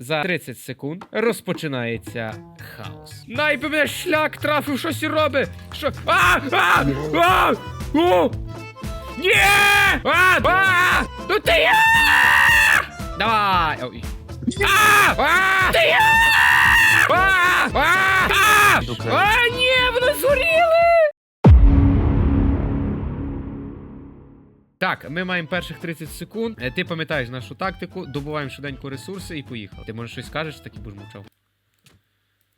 за 30 секунд розпочинається хаос. Найби мене шлях трафив, щось робить. Що? А! А! А! О! Ні! А! А! Ну ти я! Давай! Ой. А! А! Ти я! А! А! А! А, ні, вони згоріли! Так, ми маємо перших 30 секунд. Е, Ти пам'ятаєш нашу тактику, добуваємо швиденько ресурси і поїхали. Ти може щось скажеш, так і будеш мовчав.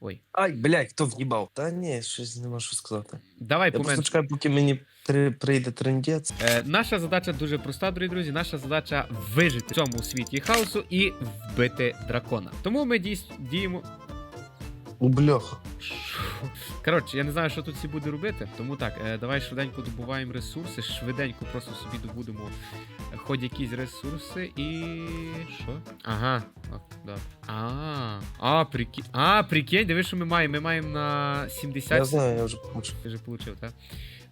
Ой. Ай, блядь, хто в'їбав? Та ні, щось нема що сказати. Давай Я просто чекаю, поки мені три- прийде трендець. Е, наша задача дуже проста, дорогі друзі. Наша задача вижити в цьому світі хаосу і вбити дракона. Тому ми дійс- діємо. У бляха. Коротше, я не знаю, що тут всі буде робити. Тому так, е, давай швиденько добуваємо ресурси, швиденько просто собі добудемо хоч якісь ресурси і. що? Ага. О, да. А, а, прикинь. А, прикинь, диви, що ми маємо. Ми маємо на 70. Я знаю, я вже получив. Ти вже получив, так?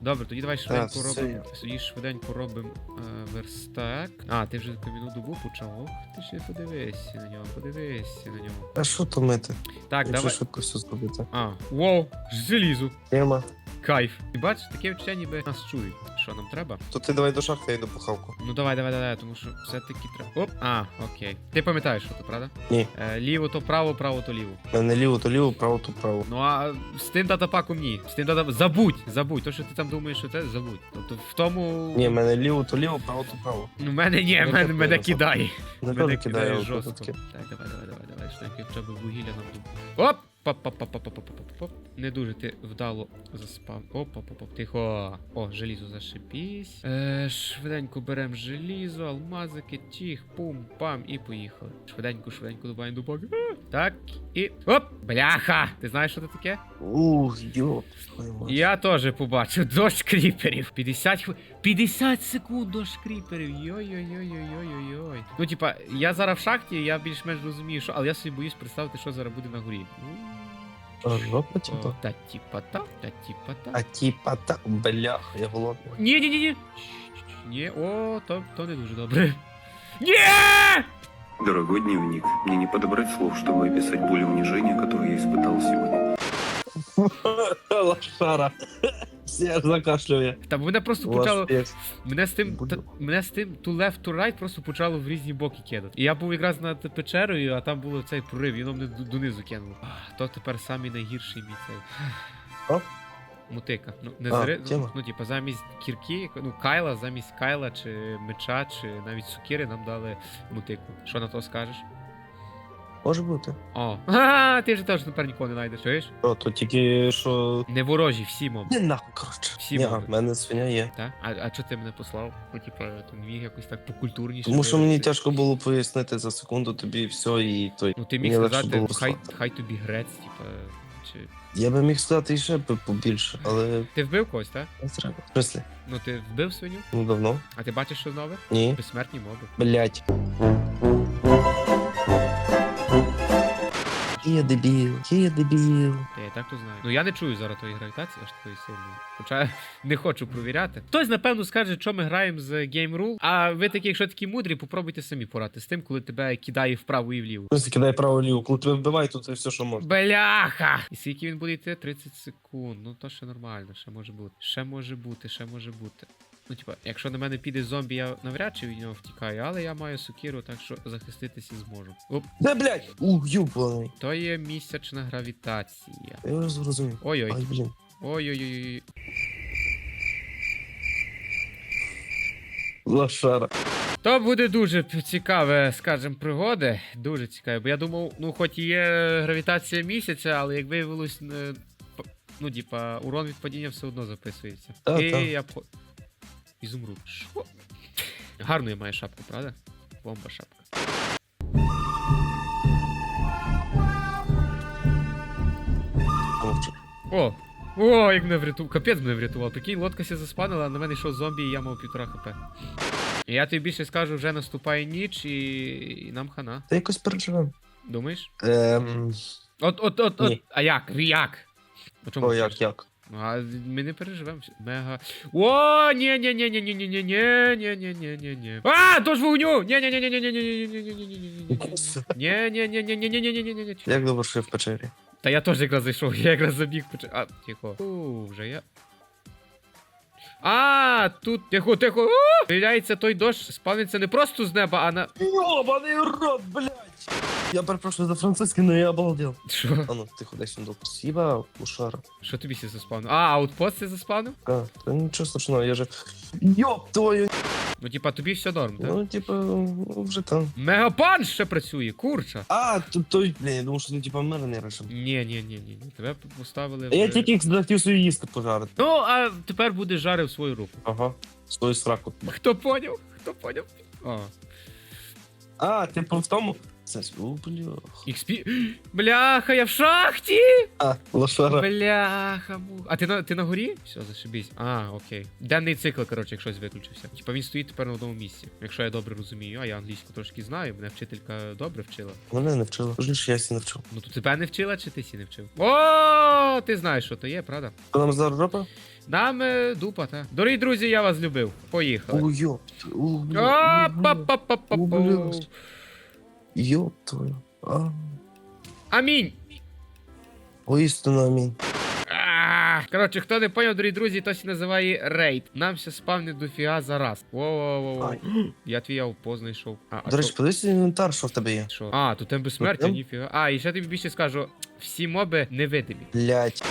Добре, тоді давай швиденько робимо. Тоді швиденько робимо е, верстак. А, ти вже кам'яну добу почав. Ох, ти ще подивися на нього, подивися на нього. А що то мити? Так, Якщо давай. швидко все зробити. А, вау, залізу. Тема. Кайф. І бачиш, таке відчуття ніби нас чують. Що нам треба? То ти давай до шахти, я йду по хавку. Ну давай, давай, давай, тому що все-таки треба. Оп! А, окей. Ти пам'ятаєш, що це, правда? Ні. Е, ліво то право, право то ліво. У мене ліво, то ліво, право, то право. Ну а з тим датапаком ні. З тим датапаком. Забудь! Забудь. То, що ти там думаєш, що це, забудь. Тобто в тому. Ні, в мене ліво, то ліво, право, то право. Ну, мене ні, мене, мене, мене кидає. Мене кидає жорстко. Так, давай, давай, давай, давай. Що хоча б вугілля нам тут. Оп! Поп-поп-поп-поп-поп-поп. Не дуже ти вдало заспав. Оп, оп, оп, оп, тихо. О, желізо зашипісь. Е, швиденько беремо желізо, алмазики, тіх, пум, пам, і поїхали. Швиденько, швиденько добавимо дубак. А, Так, і. Оп! Бляха! Ти знаєш, що це таке? Ух, йоп. Я теж побачив дощ кріперів. 50 хвилин. 50 секунд дощ кріперів. Йой-йой-йой-йой-йой-йой. Ну, типа, я зараз в шахті, я більш-менш розумію, що, але я собі боюсь представити, що зараз буде на горі. Ну, А жопа, о, типа. Та типа та, та типа та. А типа та, бляха, я голодний. Ні, ні, ні, ні. Ні, о, то, то не дуже добре. Ні! Дорогой дневник, мне не подобрать слов, чтобы описать боль и унижение, которое я испытал сегодня. Лошара. Все закашлює. Та мене просто почало. Мене з тим, Буду. та, мене з тим to left to right просто почало в різні боки кидати. І я був якраз над печерою, а там був цей прорив, і воно мене д- донизу кинуло. Ах, То тепер самий найгірший мій цей. О? Мутика. Ну, не А, зари... тема. ну, типа, замість кірки, ну, кайла, замість кайла чи меча, чи навіть сукіри нам дали мутику. Що на то скажеш? Може бути. О, а, ти ж теж тепер нікого не знайдеш, чуєш? О, то тільки що. Не ворожі, всі моби. Не нахуй, коротше. Всі Ні, в мене свиня є. Так? А, а чого ти мене послав? Ну, типа, ти не міг якось так покультурніше. Тому що мені тяжко було пояснити за секунду тобі все і той. Ну ти міг Мені легше сказати, було хай, послати. хай тобі грець, типа. Чи. Я би міг сказати ще б побільше, але Ти вбив когось, так? не треба. В смислі? Ну ти вбив свиню, Ну давно? а ти бачиш, що нове? Ні. Безсмертні моби. Блять. Я дебіл, я дебіл. Та я і так то знаю. Ну я не чую зараз тої гравітації аж такої сильної. Хоча не хочу провіряти. Хтось, напевно, скаже, що ми граємо з Game Rule. А ви такі, якщо такі мудрі, попробуйте самі порати з тим, коли тебе кидає вправо і вліво. Просто кидай право ліву, коли тебе вбивають, то це все, що можна. Бляха! І скільки він буде йти? 30 секунд. Ну то ще нормально, ще може бути. Ще може бути, ще може бути. Ну, типа, якщо на мене піде зомбі, я навряд чи від нього втікаю, але я маю сокиру, так що захиститися зможу. Оп, Да, блять! Ух, юбаний. то є місячна гравітація. Я вже зрозумів. Ой-ой. Ай, блін. Ой-ой-ой. Лошара. То буде дуже цікаве, скажем, пригоди. Дуже цікаве. Бо я думав, ну хоч і є гравітація місяця, але як виявилось, ну, типа, урон від падіння все одно записується. Та, і та. я по. Ізумруд. Що? Гарну я маю шапку, правда? Бомба шапка. О! О, як мене врятував. Капець мене врятував. Прикинь, лодка ся заспанила, а на мене йшов зомбі, і я мав півтора хп. Я тобі більше скажу, вже наступає ніч і, і нам хана. Та якось переживемо. Думаєш? Ем... От, от, от, от. Ні. А як? Як? О, як, як? А ми не переживемо. Мега. О, ні, ні, ні, ні, ні, ні, ні, ні, ні, ні, ні, ні, ні. А, дощ вогню! Ні, ні, ні, ні, ні, ні, ні, ні, ні, ні, ні, ні, ні, ні, ні. Ні, ні, ні, ні, ні, ні, ні, ні, ні, ні, ні. Як добре, що я в печері. Та я теж якраз зайшов, я якраз забіг поча. А, тихо. У, вже я. А, тут тихо, тихо. Виявляється, той дощ спавниться не просто з неба, а на. Йобаний рот, блядь! Я перепрошую за французький, но я обалдел. Що? А ну, ти дай сюди. Спасибо, Ушара. Що тобі сі заспавнив? А, аутпост це заспавнив? А, та нічого страшного, я же... Йоп твою... Ну, типа, тобі все норм, так? Ну, типа, ну, вже там. Мегапан ще працює, курча. А, то той, блін, я думав, що ти типа мир не рішив. Ні, ні, ні, ні, ні. Тебе поставили. А я тільки захотів свою їсти пожарити. Ну, а тепер будеш жарив свою руку. Ага. Свою сраку. Хто поняв? Хто поняв? А. А, типу в тому? О, блях. XP. Бляха, я в шахті! А, лошара. Бляха, му. А ти на ти на горі? Все, зашибись. А, окей. Денний цикл, коротше, якщо виключився. Типа він стоїть тепер на одному місці. Якщо я добре розумію, а я англійську трошки знаю, мене вчителька добре вчила. Мене не вчила. Ж ж я сі не вчив. Ну то тебе не вчила, чи ти сі не вчив? О, ти знаєш, що то є, правда? Що нам зараз робить? Нам е, дупа, та. Дорогі друзі, я вас любив. Поїхали. О, йоп. О, А, Йоп твою. А. Амінь. Поістину амінь. А, Коротше, хто не поняв, дорогі друзі, то сі називає рейд. Нам ще спавнить дофіга за раз. Воу-воу-воу. Ай. Я твій авпоз знайшов. А, а До речі, що- подивись інвентар, що в тебе є. що? А, тут темби смерті, Там? ніфіга. А, і ще тобі більше скажу: всі моби невидимі. Блять.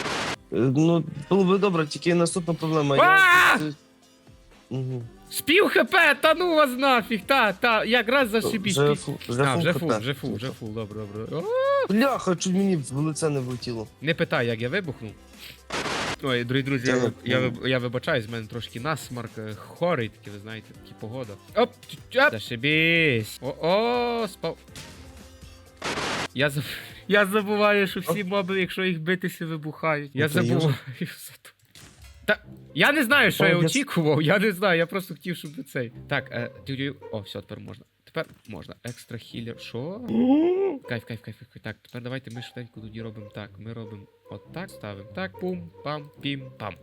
Ну, було би добре, тільки наступна проблема. А! Я... Угу. Спів хп, та ну вас нафіг, та, та, якраз зашибіть. Вже фу, вже а, вже ХП. вже фул, вже фул, добре, добре. О, Бляха, чуть мені в лице не влетіло. Не питай, як я вибухнув. Ой, дорогі друзі, я, Це- я, виб- я вибачаюсь, в мене трошки насмарк, е, хорий такий, ви знаєте, такі погода. Оп, чап, зашибісь. О, о, спав. Я, заб... я забуваю, що всі моби, якщо їх битися, вибухають. Я Ну, то забуваю за то. Та, я не знаю, що я я очікував, я не знаю, я просто хотів, щоб цей. Так, е, тю-тю. о, все, тепер можна. Тепер можна. Екстра хілер. Що? Кайф, кайф, кайф, кайф. Так, тепер давайте ми швиденько тоді робимо так. Ми робимо отак, ставимо так, пум, пам, пім, пам.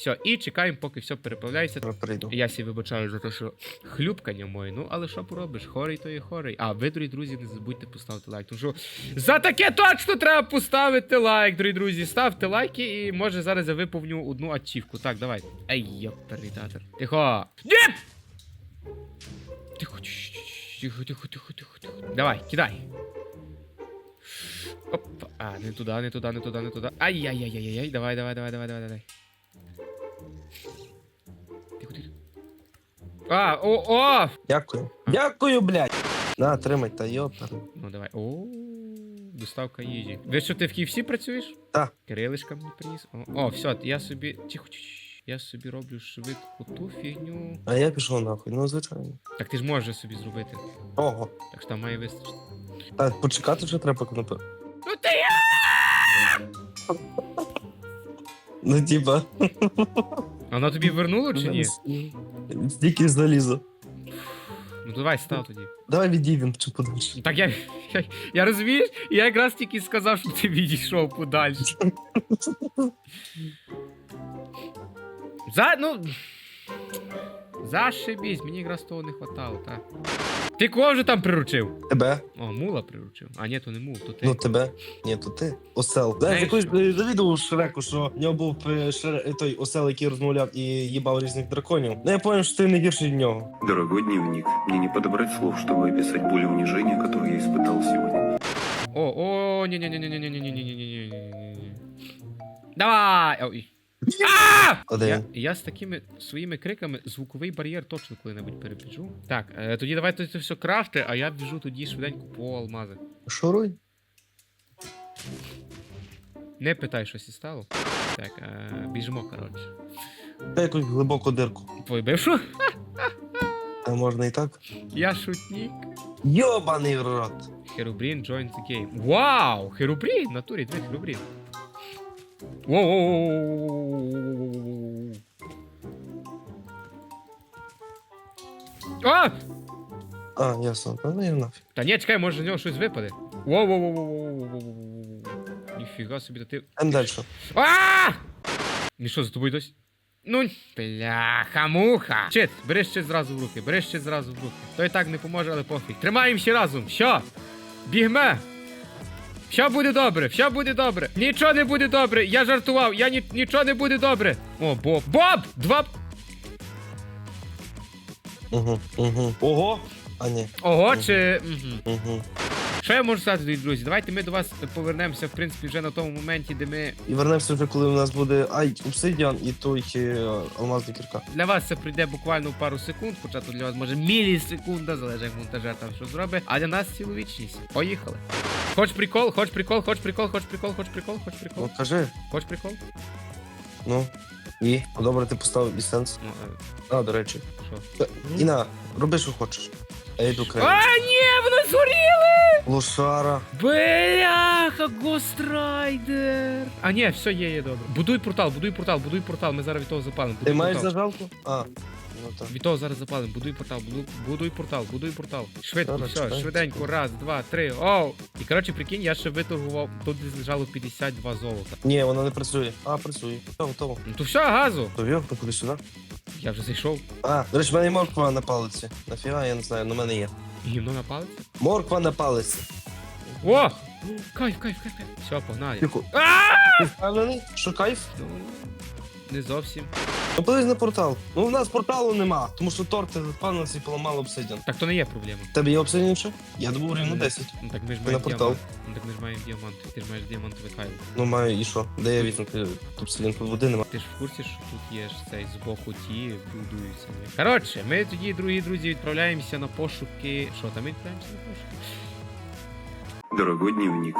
Все, і чекаємо, поки все переправляється. Я прийду. Я сі вибачаю за те, що хлюпкання моє, ну але що поробиш? Хорий то є хорий. А ви, дорогі друзі, не забудьте поставити лайк. Тому що за таке точно треба поставити лайк, дорогі друзі. Ставте лайки, і може зараз я виповню одну ачівку. Так, давай. Ей, йоперний театр. Тихо. Ні! Тихо, тихо, тихо, тихо, тихо, тихо. Давай, кидай. Оп. А, не туди, не туди, не туди, не туди. Ай-яй-яй-яй-яй. Давай, давай, давай, давай, давай, давай. Тихо, тихо. А, о, о! Дякую. Дякую, блядь. На, тримай, та йопер. Ну давай. О, доставка їжі. Ви що, ти в KFC працюєш? Так. Кирилишка мені приніс. О, о, все, я собі. Тихо, чш. Я собі роблю швидку ту фігню. А я пішов нахуй, ну звичайно. Так ти ж можеш зробити зробити. Ого. Так що там має вистачити. А почекати вже треба кнопи. Ну ти я! Ну, типа. А Вона тобі вернула чи ні? Стільки залізо. Ну давай став тоді. Давай відійдемо чи подальше. Так я. Я, я розумієш? Я якраз тільки сказав, щоб ти відійшов подальше. За. ну. Зашибісь, мені якраз того не хватало, так. Ти кого вже там приручив? Тебе? О, мула приручив. А ні, то не мул, то ти. Ну тебе. Ні, то ти. Осел. Знаєш Знаєш, якось завідував Шреку, що в нього був е, Шре- той осел, який розмовляв і їбав різних драконів. Ну я поняв, що ти не гірший від нього. Дорогой дневник, мне не подобрать слов, чтобы описать боль и унижение, которые я испытал сегодня. О, о, ні ні ні ні ні ні ні ні ні ні ні ні Давай! Ой. Я, я з такими своїми криками звуковий бар'єр точно коли-небудь перебіжу. Так, е, тоді давайте це все крафти, а я біжу тоді швиденько по алмази. Шуруй. Не питай, що сі стало. Так, е, біжимо, коротше. Та якусь глибоку дирку. Твой бившу? А можна і так. Я шутник. Йобаний рот. Херубрін joins the game. Вау! Херубрін! В натурі, дві Херубрін. Воу! А! А, ясно. Та ну я нафіг. Та ні, чекай, може з нього щось випаде. Воу-воу-воу-воу-воу-воу-воу-воу. Ніфіга собі, та ти. Ем далі. А! І що, за тобою досі? Ну, бляха-муха. Щит, бери щит зразу в руки, бери щит зразу в руки. То і так не поможе, але пофіг. Тримаємося разом. Що? Бігме. Все буде добре, все буде добре. Нічого не буде добре. Я жартував, я ні, нічого не буде добре. О, Боб. Боб! Два. Угу, угу. Ого! А ні. Ого, чи. Угу. Угу. Що я можу сказати, друзі? Давайте ми до вас повернемося, в принципі, вже на тому моменті, де ми. І вернемося вже, коли у нас буде ай, обсидіан і той е, алмазна кірка. Для вас це прийде буквально в пару секунд, хоча тут для вас може мілісекунда, залежить як монтажер там що зробить. А для нас цілу вічність. Поїхали. Хоч прикол, хоч прикол, хоч прикол, хоч прикол, хоч прикол, хоч прикол, Ну кажи, хоч прикол. ну. І добре, ти поставив і. Ну, е, А, до речі. що? Іна, роби, що хочеш. А я йду край. А, ні, воно згоріли! Лошара. Бляха, Гострайдер! А ні, все є, є добре. Будуй портал, будуй портал, будуй портал, ми зараз від того запалимо. Ти маєш портал. зажалку? А, ну так. Від того зараз запалимо, будуй портал, будуй, будуй портал, будуй портал. Швидко, Зараз, все, чекай. швиденько, раз, два, три, оу. І коротше, прикинь, я ще виторгував, тут десь лежало 52 золота. Ні, воно не працює. А, працює. Тому, тому. Ну то все, газу. То вів, ну куди сюди. Я вже зайшов. А, до речі, в мене є морква на палиці. Нафіга, я не знаю, але в мене є. Гімно на палець. Морква на палиці. О! Кайф, кайф, кайф, кайф. Все, погнали. Ти впевнений, що кайф? Ну, не зовсім. Ну подивись на портал. Ну в нас порталу нема, тому що торти запалилися і поламали обсидіан. Так то не є проблема. Тебе є обсидіан ще? Я добув рівно 10. Ну так ми ж Ти маємо на портал. діамант. Ну так ми ж маємо діамант. Ти ж маєш діамантовий кайл. Ну маю і що? Де я візьму ти- обсидіан? Тут води нема. Ти ж в курсі, що тут є ж цей з боку ті будуються. ні? Коротше, ми тоді, другі друзі, відправляємося на пошуки. Що там відправляємося на пошуки? Дорогой дневник.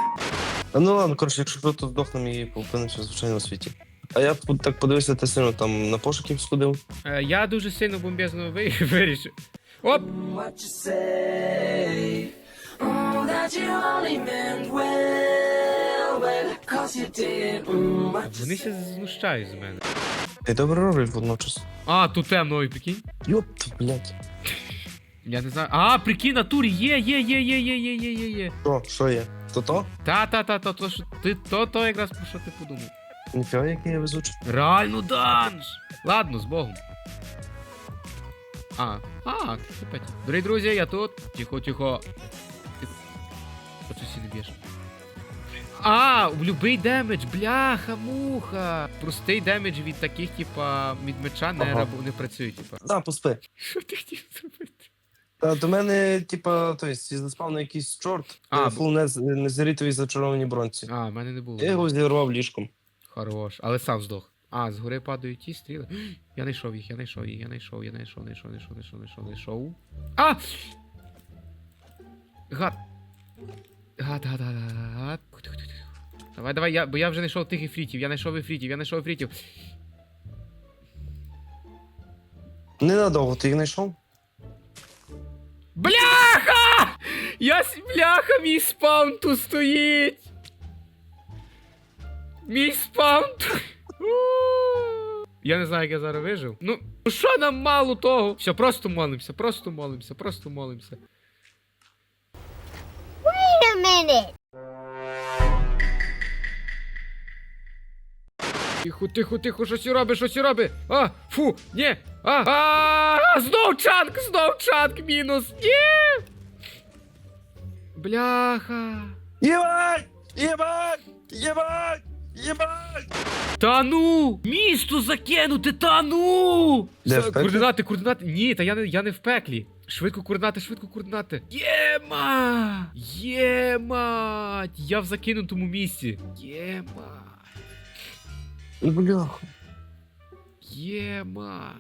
А ну ладно, коротше, якщо хто, то здохнемо і опинимося в звичайному світі. А я тут так подивився, ти сильно там на пошуків сходив. Е, я дуже сильно бомбезно ви- вирішив. Оп! what you say. Mm, that you only meant well, well, cause you did. Mm, what Вони ще знущають з мене. Ти добре робиш водночас. А, тут темно, ой, прикинь. Йоп, блядь. Я не знаю. А, прикинь, натурі, є, є, є, є, є, є, є, є, є. Що, що є? То то? Та, та, та, та, то, що ти, то, то якраз про що ти подумав. Ніфіга, який я везучий. Реально данж! Ладно, з Богом. А, а, опять. Дорогі друзі, я тут. Тихо, тихо. Ти... Оце не б'єш. А, в любий демедж, бляха, муха. Простий демедж від таких, типа, від меча не, Ага. раб- не працює, типа. Да, поспи. Що ти хотів зробити? Та до мене, типа, то есть, заспав на якийсь чорт, А, а, фул нез, незарітовій зачарованій бронці. А, в мене не було. Я його зірвав ліжком. Хорош, але сам здох. А, згори падають ті стріли. Я знайшов їх, я знайшов їх, я знайшов, я знайшов, знайшов, знайшов, знайшов, знайшов, знайшов. А! Гад. Гад, гад, гад, гад. Давай, давай, я, бо я вже знайшов тих ефрітів, я знайшов ефрітів, я знайшов ефрітів. Ненадовго ти їх знайшов? Бляха! Я с... Бляха, мій спаун тут стоїть! Мій спаун тут... У. Я не знаю, як я зараз вижив. Ну, ну що нам мало того? Все, просто молимося, просто молимося, просто молимося. Wait a minute. Тихо, тихо, тихо, щось робить, щось робить. А, фу, ні. А, а, знов чанк, знов чанк мінус. Ні. Бляха. Єбать! Єбать! Єбать! Єбать! Та ну! Місто закинути, та ну! Де, Все, в пеклі? координати, координати. Ні, та я не, я не в пеклі. Швидко координати, швидко координати. Єма! Єма! Я в закинутому місці. Єма! Бляха. Єма!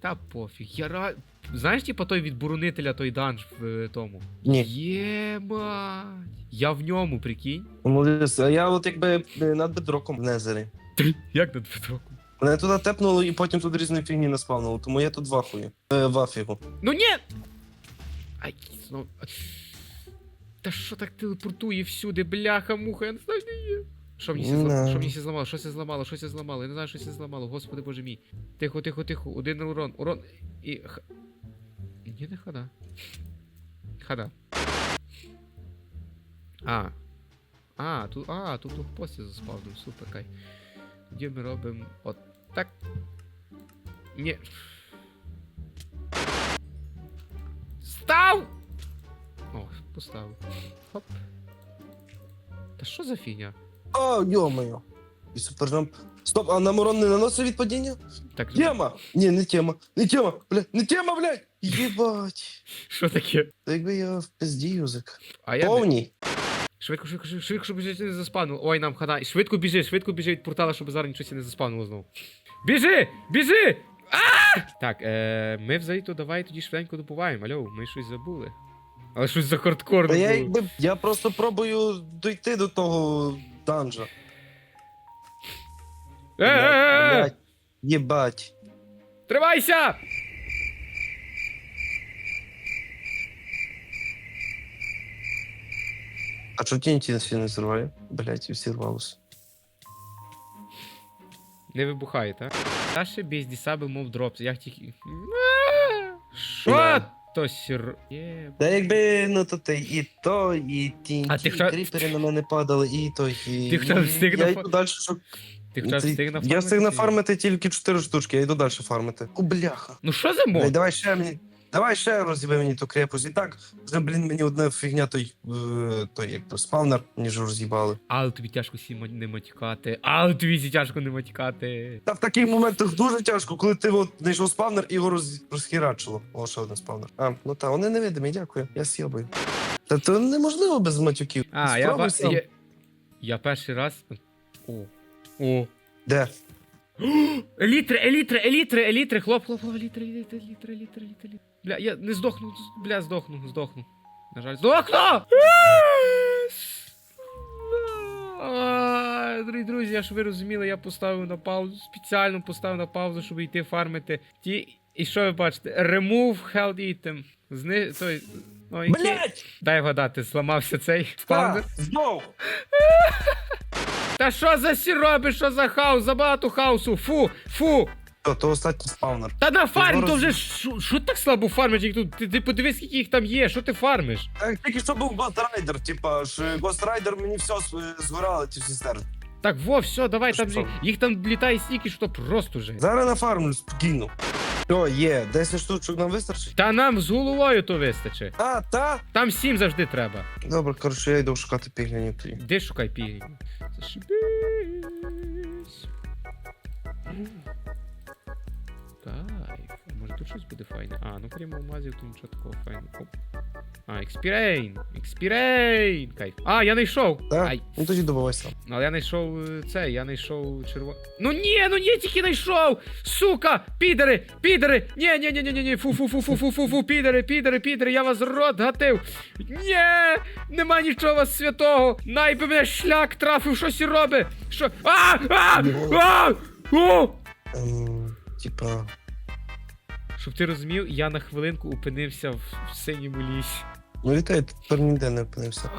Та пофіг. Я ра... Знаєш, типа той від буронителя, той данж в е, тому. Ні. Єма! Я в ньому, прикинь. Молодець, а я от якби е, над бедроком в Незері. Як над Петроком? Мене туди тепнуло і потім тут різні фігні наспавнило, тому я тут вахую. Е, вафігу. Ну ні! Ай, знов. Та що так телепортує всюди, бляха, муха, я не знаю, де є. Що мені сі зламало? Що мені сі зламало? Що це зламало? Що це зламало? Я не знаю, що це зламало. Господи боже мій. Тихо, тихо, тихо. Один урон. Урон. І. Nie ty chada? Chada. A. A, tu, a, tu, tu w poście zaspawnym, super, kaj. Gdzie my robimy, o, tak. Nie. Stał! O, postał. Hop. To що за фігня? О, йо-моє. І супержамп. Стоп, а нам урон не наносить від падіння? Так, Тема! Ні, не тема. Не тема, блядь, не тема, блядь! Єбать. що таке? Та якби я в пизді юзик. А я. не- Повній. Швидко, швидко, швидко, швидко, щоб біжить не заспавнило. Ой, нам хана. Швидко біжи, швидко біжи від портала, щоб зараз нічого не заспавнило знову. Біжи! Біжи! А! Так, е, ми взагалі то давай тоді швиденько добуваємо. Алло, ми щось забули. Але щось за хардкорно Та я було. якби. Я просто пробую дойти до того данжа. Е, е, е, е! Блядь, Єбать. Тривайся! А чого на не зриває? Блять, всі рвалося. Не вибухай, так? Та ще без дісаби, мов дропс. Я тільки. Що Да. то сір. Є. Та якби ну то ти і то, і TNT, А ти і хто- кріпери на мене падали, і то, і. Ти хто встиг Я йду далі. Ти хоча Ти- встиг нафармити? Я встиг нафармити тільки 4 штучки, я йду далі фармити. О, бляха. Ну що за Дай, давай ще мені. Давай ще роз'їби мені ту крепость. І так, вже, блін, мені одна фігня той, е, той як то, спавнер, ніж роз'їбали. Але тобі тяжко всі ма- не матікати. Але тобі всі тяжко не матікати. Та в таких моментах дуже тяжко, коли ти от знайшов спавнер і його роз, розхерачило. О, ще один спавнер. А, ну та, вони невидимі, дякую. Я с'єбаю. Та то неможливо без матюків. А, я Спробуй сам. я... я перший раз. О. О. Де? Елітри, елітри, елітри, елітри, хлоп, хлоп, хлоп, елітри, елітри, елітри, елітри, елітри. Бля, я не здохну, бля, здохну, здохну. На жаль, здохну! Дорогі друзі, я ж ви розуміли, я поставив на паузу, спеціально поставив на паузу, щоб йти фармити. Ті, і що ви бачите? Remove health item. Зни... Той... О, який- Блять! Дай вгадати, зламався цей спавнер. знов! Та що за сіроби, що за хаос? Забагато хаосу. Фу, фу. То, то останній спавнер. Та на фарм, то вже що що так слабо фармиш, як тут? Ти, ти подивись, скільки їх там є, що ти фармиш? Так, тільки що був Ghost Rider, типа, ж Ghost Rider мені все з- згорало, ці всі стерти. Так, во, все, давай, Що там там? їх там літає стільки, що просто вже. Зараз нафармлю спокійно. О, є, 10 штучок нам вистачить. Та нам з головою то вистачить. А, та? Там сім завжди треба. Добре, коротше, я йду шукати піглянів тоді. Де шукай пігів? Зашибись. Щось буде файне? А, ну крім алмазів, то нічого такого файного. Оп. А, експірейн! Експірейн! Кайф. А, я знайшов! Так? Ай, Ну тоді добувай сам. але я знайшов е, це, я знайшов черво. Ну ні, ну ні, тільки знайшов! Сука! Підери! Підери! Ні, ні, ні, ні, ні, ні, фу, фу, фу, фу, фу, фу, фу, підери, підери, підери, я вас рот гатив! Ні! Нема нічого вас святого! Найби мене шлях трафив, щось робить! Що? А! А! А! О! Ем, типа. Щоб ти розумів, я на хвилинку опинився в, в синьому лісі. Ну вітай, тепер ніде не опинився.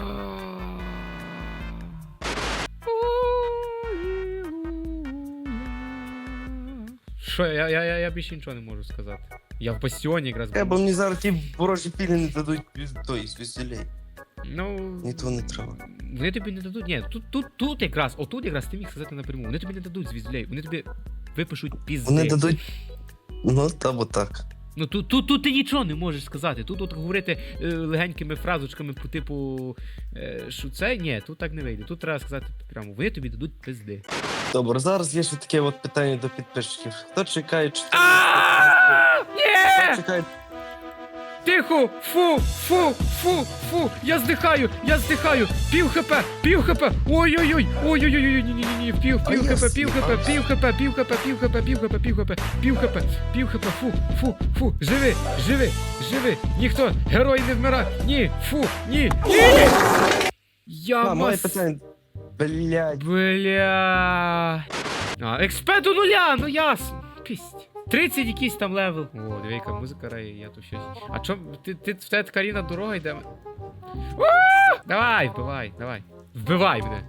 Що, я, я, я, я більше нічого не можу сказати. Я в бастіоні якраз. Е, був. бо мені зараз ті ворожі пілі не дадуть той звізділей. Ну. Ні, того не треба. Вони тобі не дадуть. Ні, тут, тут, тут якраз, отут якраз ти міг сказати напряму. Вони тобі не дадуть звіздюлей, вони тобі випишуть пізди. Вони дадуть. Ну, там отак. так. Ну тут, тут, тут ти нічого не можеш сказати. Тут от говорити е, легенькими фразочками по типу, е, що це, ні, тут так не вийде. Тут треба сказати прямо, вони тобі дадуть пизди. Добре, зараз є ще таке от питання до підписчиків. Хто чекає 14? Хто чекає Тихо! Фу! Фу! Фу! Фу! Я здихаю! Я здихаю! Пів хп! Пів хп! Ой-ой-ой! Ой-ой-ой! Ні, ні, ні, пів, пів хп, пів хп, пів хп, пів хп, пів хп, пів хп, пів хп, пів хп, пів хп, фу, фу, фу, живи, живи, живи! Ніхто, герой не вмирає! Ні, фу, ні, ні! Я мас... Блядь. Бля. А, експе до нуля, ну ясно. Пість. 30 якийсь там левел. О, диви, яка музика грає, я тут щось. А чом ти, ти в тебе така рівна дорога йде? Давай, вбивай, давай. Вбивай мене.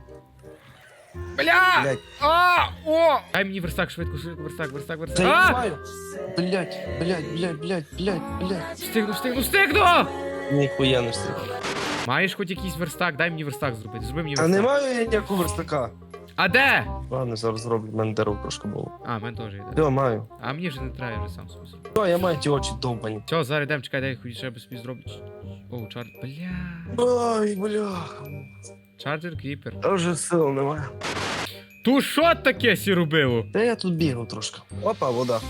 Бля! Блядь. А! О! Дай мені верстак швидко, швидко, верстак, верстак, Та верстак. я А! знаю. Блядь, блядь, блядь, блядь, блядь, блядь. Встигну, встигну, встигну! Ніхуя не встиг. Маєш хоч якийсь верстак, дай мені верстак зробити. Зроби мені Та верстак. не маю я ніякого верстака. А де? Ладно, зараз зроблю, в мене дерево трошки було. А, в мене теж йде. Все, маю. А мені вже не треба, я вже сам собі зроблю. Все, я маю ті очі довбані. Все, зараз йдемо, чекай, дай хоч ще собі зроблю. О, чар... Бля. Ой, бля. Чарджер кріпер. Та вже сил немає. Ту що таке сі робило? Та я тут бігав трошки. Опа, вода.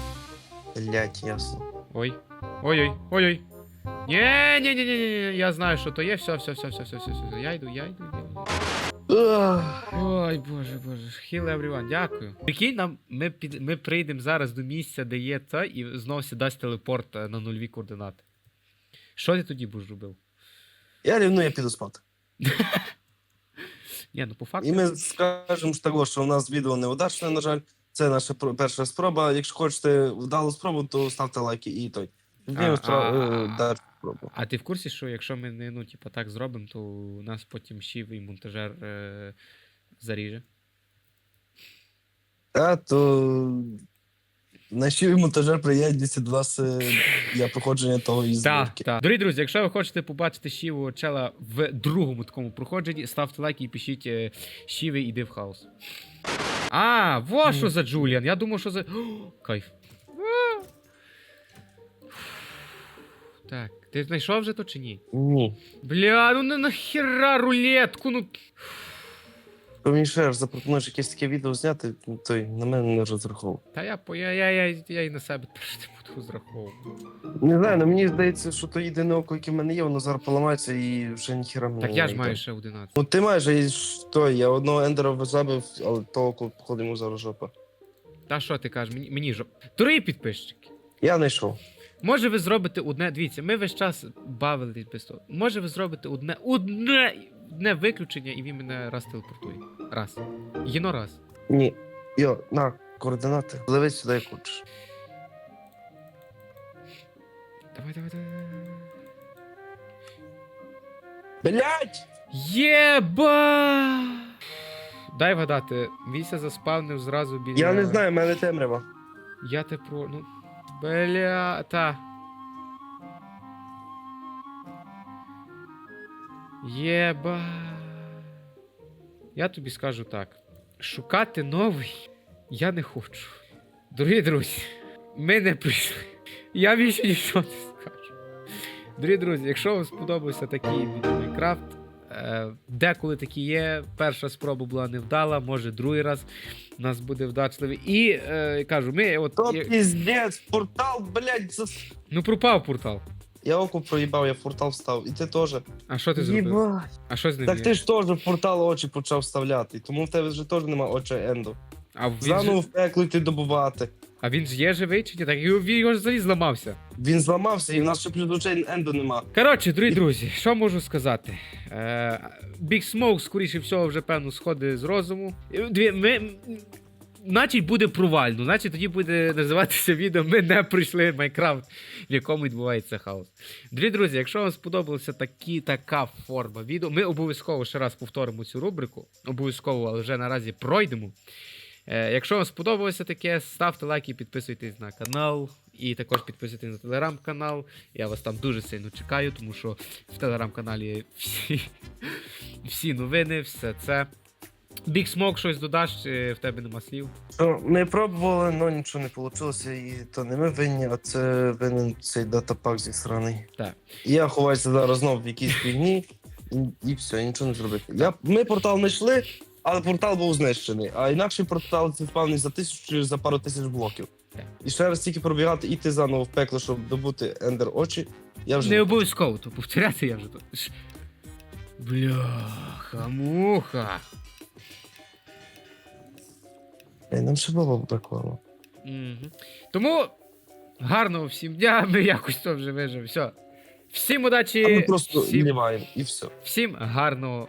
Блять, ясно. Ой. Ой-ой, ой-ой. Ні, ні, ні, ні, ні, я знаю, що то є. Все, все, все, все, все, все, все. Я йду, я йду, я йду. Ой, боже, боже. Heal everyone, дякую. Прикинь, нам ми, під, ми прийдемо зараз до місця, де є та, і знову дасть телепорт е, на нульові координати. Що ти тоді будеш робив? Я рівну, я піду спати. Ні, ну по факту. І ми скажемо ж того, що у нас відео неудачне, на жаль. Це наша перша спроба. Якщо хочете вдалу спробу, то ставте лайки і той. А, Вмію а, а. Спробу. А ти в курсі, що якщо ми не ну, типа, так зробимо, то у нас потім щів і монтажер е, заріже? Та то на що і монтажер приєдніться до нас е, для проходження того із Так, так. Дорогі друзі, якщо ви хочете побачити Шіву чела в другому такому проходженні, ставте лайки і пишіть е, Шіві іди в хаос. А, во що за Джуліан. Я думав, що за. О, кайф. А. Так, ти знайшов вже то чи ні? Ні. Бля, ну не нахера рулетку, ну. Коли мені ще запропонуєш якесь таке відео зняти, той на мене не розраховував. Та я, по- я, я, я, я і на себе теж не буду зраховувати. Не знаю, але мені здається, що то єдине око, яке в мене є, воно зараз поламається і вже ніхіра мені Так я ж йде. маю ще 11. Ну ти маєш, а і ж той, я одного ендера забив, але того походу йому зараз жопа. Та що ти кажеш, мені, мені ж. Дорогі підписчики. Я знайшов. Може ви зробите одне, дивіться, ми весь час бавились без того. Може ви зробите одне, одне, одне виключення, і він мене раз телепортує. Раз. Єно раз. Ні. Йо, на, координати. Пливи сюди, як хочеш. Давай, давай, давай. Блять! Єба! Дай вгадати, Віся заспавнив зразу біля. Я не знаю, в мене темрява. Я те про. Ну. Бля. Та. Єба. Я тобі скажу так. Шукати новий я не хочу. Дорогі друзі, ми не прийшли. Я більше нічого не скажу. Дорогі друзі, якщо вам сподобався такий е, деколи такі є. Перша спроба була невдала, може другий раз у нас буде вдачливий. І е, кажу, ми от. То я- піздець, портал, блять, зас... Ну пропав портал. Я око проїбав, я в портал встав. І ти теж. А що ти зробив? Єбать. А що з ним? Так є? ти ж теж в портал очі почав вставляти, тому в тебе вже теж нема очі енду. А він, Заново же... в пекло йти добувати. А він ж є живий чи ні? Так його, він його ж взагалі зламався. Він зламався, і в нас ще очей енду нема. Коротше, дорогі друзі, що можу сказати? Е, Big Smoke, скоріше всього, вже певно сходить з розуму. Дві, ми, значить, буде провально. Значить, тоді буде називатися відео Ми не пройшли Майнкрафт, в якому відбувається хаос. Дорогі друзі, якщо вам сподобалася такі, така форма відео, ми обов'язково ще раз повторимо цю рубрику. Обов'язково, але вже наразі пройдемо. Е, якщо вам сподобалося таке, ставте лайки, підписуйтесь на канал. І також підписуйтесь на телеграм-канал. Я вас там дуже сильно чекаю, тому що в телеграм-каналі всі, всі новини, все це. Big Smoke щось додаш, в тебе нема слів. Що, ми пробували, але нічого не вийшло, і то не ми винні, а це винен цей датапак зі сраний. Так. Я ховаюся зараз знов в якійсь фігні, і, і все, нічого не зробити. Я, ми портал знайшли, але портал був знищений, а інакший портал це впевнений за тисячу чи за пару тисяч блоків. І ще раз тільки пробігати, іти заново в пекло, щоб добути ендер очі. Я вже Не обов'язково, то повторяти я вже тут. Ш- Бляха, муха. Ей, нам ще було прикольно. Мгм. Тому гарного всім дня, ми якось то вже вижив. Все. Всім удачі, А ми просто всім, ліваємо, і все. всім гарного